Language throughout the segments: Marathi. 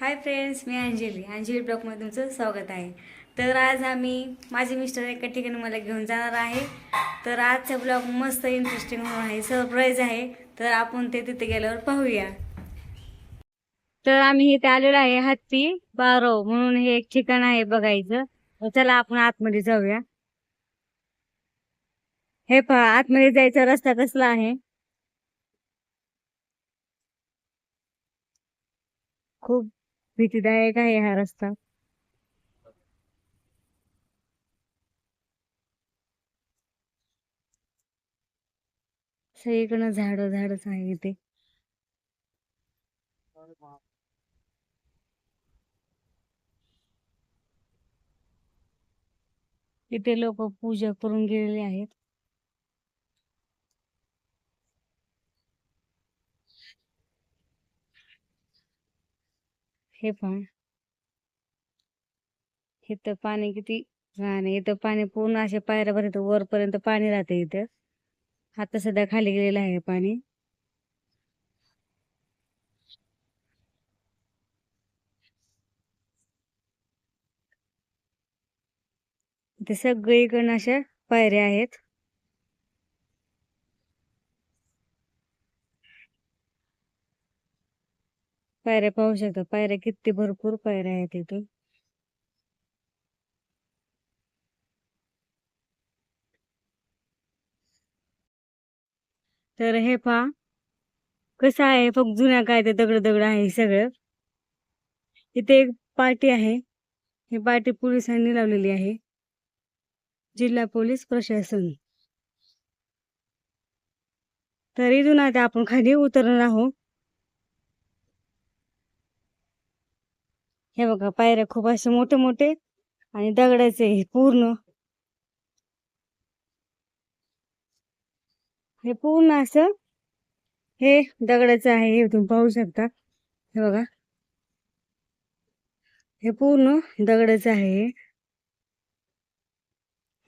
हाय फ्रेंड्स मी अंजली. अंजली ब्लॉकमध्ये तुमचं स्वागत आहे. तर आज आम्ही माझे मिस्टर एका ठिकाणी मला घेऊन जाणार आहे. तर आजचा ब्लॉग मस्त इंटरेस्टिंग होणार आहे सरप्राईज आहे. तर आपण ते तिथे गेल्यावर पाहूया. तर आम्ही इथे आलेलो आहे हत्ती बारो म्हणून हे एक ठिकाण आहे बघायचं. तर चला आपण आतमध्ये जाऊया. हे पहा आतमध्ये जायचा रस्ता कसला आहे? खूप भीतीदायक आहे हा रस्ता. सगळीकडनं झाड झाडच आहे इथे इथे लोक पूजा करून गेलेले आहेत. हे पण इथं पाणी किती घाण आहे. इथं पाणी पूर्ण अशा पायऱ्यापर्यंत वरपर्यंत पाणी राहते इथं. आता सध्या खाली गेलेलं आहे पाणी. इथे सगळीकडनं अशा पायऱ्या आहेत. पायऱ्या पाहू शकता. पायऱ्या किती भरपूर पायऱ्या आहेत इथून तर हे पहा. कसं आहे? फक्त जुन्या काय ते दगड दगड आहे सगळं. इथे एक पार्टी आहे. ही पार्टी पोलिसांनी लावलेली आहे. जिल्हा पोलीस प्रशासन. तर इथून आता आपण खाली उतरणार आहोत. हे बघा पायऱ्या खूप असे मोठे मोठे आणि दगडाचे हे पूर्ण. हे पूर्ण असं हे दगडाचं आहे हे तुम्ही पाहू शकता. हे बघा. हे पूर्ण दगडाचं आहे हे.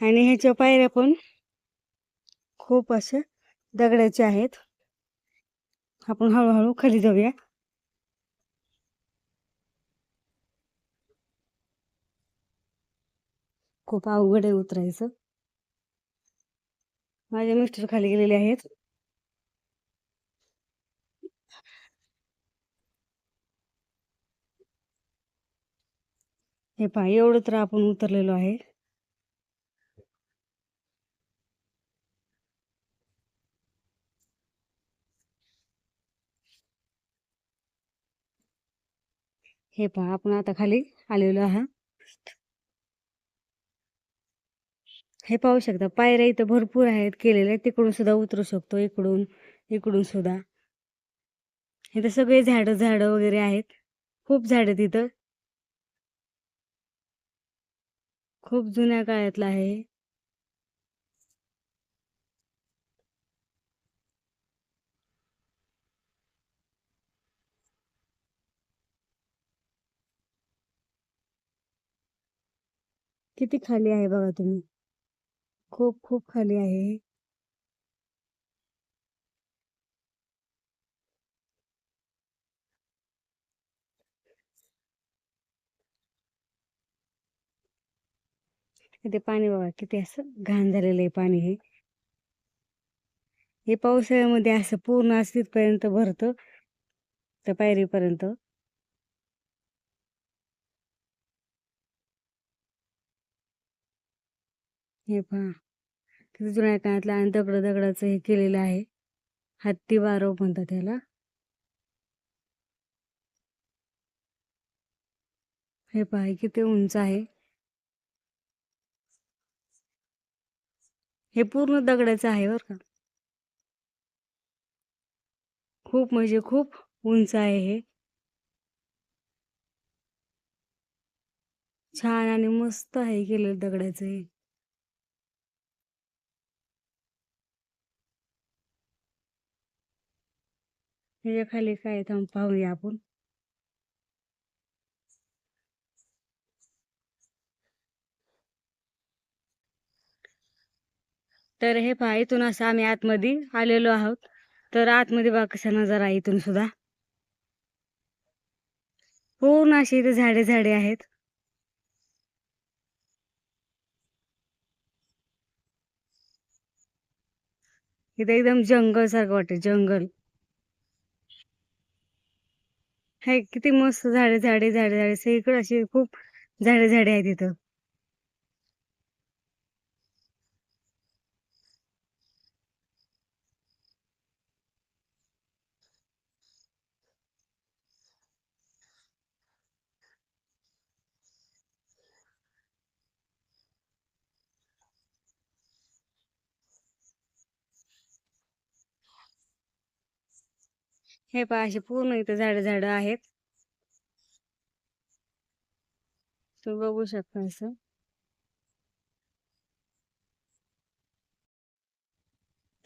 आणि ह्याच्या पायऱ्या पण खूप अशा दगडाच्या आहेत. आपण हळूहळू खाली जाऊया. खूप अवघड आहे उतरायचं. माझे मिस्टर खाली गेलेले आहेत. हे पहा एवढं तर आपण उतरलेलो आहे. हे पहा आपण आता खाली आलेलो आहात. हे पाहू शकता पायऱ्या इथं भरपूर आहेत केलेल्या तिकडून सुद्धा उतरू शकतो इकडून इकडून सुद्धा. इथं सगळे झाडं झाडं वगैरे आहेत. खूप झाडं तिथं. खूप जुन्या काळातलं आहे किती खाली आहे बघा तुम्ही? खूप खूप खाली आहे. ते पाणी बघा किती असं घाण झालेलं आहे पाणी हे. हे पावसाळ्यामध्ये असं पूर्ण असं तिथपर्यंत भरतं त्या पायरीपर्यंत. हे पहा. किती जुन्या काळातलं आणि दगड दगडाचं हे केलेलं आहे. हत्ती बारव म्हणतात त्याला हे पहा किती उंच आहे. हे पूर्ण दगडाचं आहे बरं का. खूप म्हणजे खूप उंच आहे हे. छान आणि मस्त आहे केलेलं दगडाचं हे. ह्याच्या खाली काय थांब पाहूया आपण. तर हे पहा इथून असं आम्ही आतमध्ये आलेलो आहोत. तर आतमध्ये बा कसा नजारा आहे इथून सुद्धा. पूर्ण अशी इथे झाडे झाडे आहेत. इथे एकदम जंगल सारखं वाटते जंगल. हे किती मस्त झाडे झाडे झाडे झाडे. सगळीकडे अशी खूप झाडे झाडे आहेत इथं. हे पहा अशी पूर्ण इथे झाडे झाडं आहेत. तुम्ही बघू शकता असं.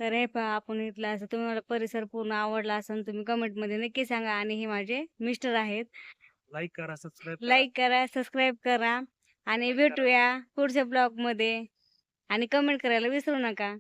तर हे पहा आपण इथला असं तुम्ही मला परिसर पूर्ण आवडला असेल तुम्ही कमेंटमध्ये नक्की सांगा. आणि हे माझे मिस्टर आहेत. लाईक करा सबस्क्राईब लाईक करा सबस्क्राईब करा. आणि भेटूया पुढच्या ब्लॉगमध्ये आणि कमेंट करायला विसरू नका.